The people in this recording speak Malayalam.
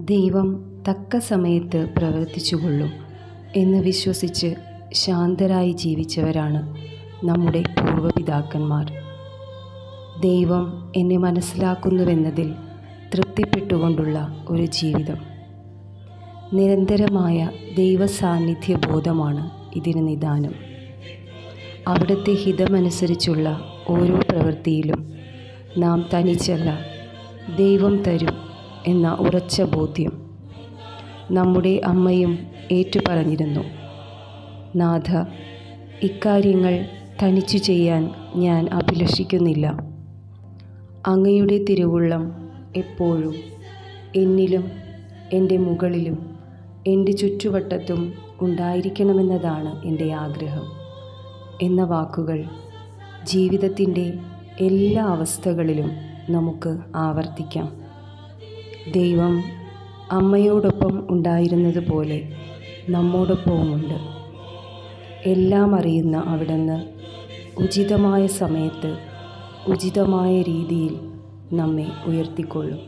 ദൈവം തക്ക സമയത്ത് പ്രവർത്തിച്ചുകൊള്ളും എന്ന് വിശ്വസിച്ച് ശാന്തരായി ജീവിച്ചവരാണ് നമ്മുടെ പൂർവപിതാക്കന്മാർ. ദൈവം എന്നെ മനസ്സിലാക്കുന്നുവെന്നതിൽ തൃപ്തിപ്പെട്ടുകൊണ്ടുള്ള ഒരു ജീവിതം. നിരന്തരമായ ദൈവസാന്നിധ്യ ബോധമാണ് ഇതിന് നിദാനം. അവിടുത്തെ ഹിതമനുസരിച്ചുള്ള ഓരോ പ്രവൃത്തിയിലും നാം തനിച്ചല്ല ദൈവം തരും എന്ന ഉറച്ച ബോധ്യം നമ്മുടെ അമ്മയും ഏറ്റുപറഞ്ഞിരുന്നു. നാഥ ഇക്കാര്യങ്ങൾ തനിച്ചു ചെയ്യാൻ ഞാൻ അഭിലഷിക്കുന്നില്ല. അങ്ങയുടെ തിരുവുള്ളം എപ്പോഴും എന്നിലും എന്റെ മുകളിലും എന്റെ ചുറ്റുവട്ടത്തും ഉണ്ടായിരിക്കണമെന്നതാണ് എന്റെ ആഗ്രഹം എന്ന വാക്കുകൾ ജീവിതത്തിന്റെ എല്ലാ അവസ്ഥകളിലും നമുക്ക് ആവർത്തിക്കാം. ദൈവം അമ്മയോടൊപ്പം ഉണ്ടായിരുന്നത് ഉണ്ടായിരുന്നതുപോലെ നമ്മോടൊപ്പവുമുണ്ട്. എല്ലാം അറിയുന്ന അവിടുന്ന് ഉചിതമായ സമയത്ത് ഉചിതമായ രീതിയിൽ നമ്മെ ഉയർത്തിക്കൊള്ളും.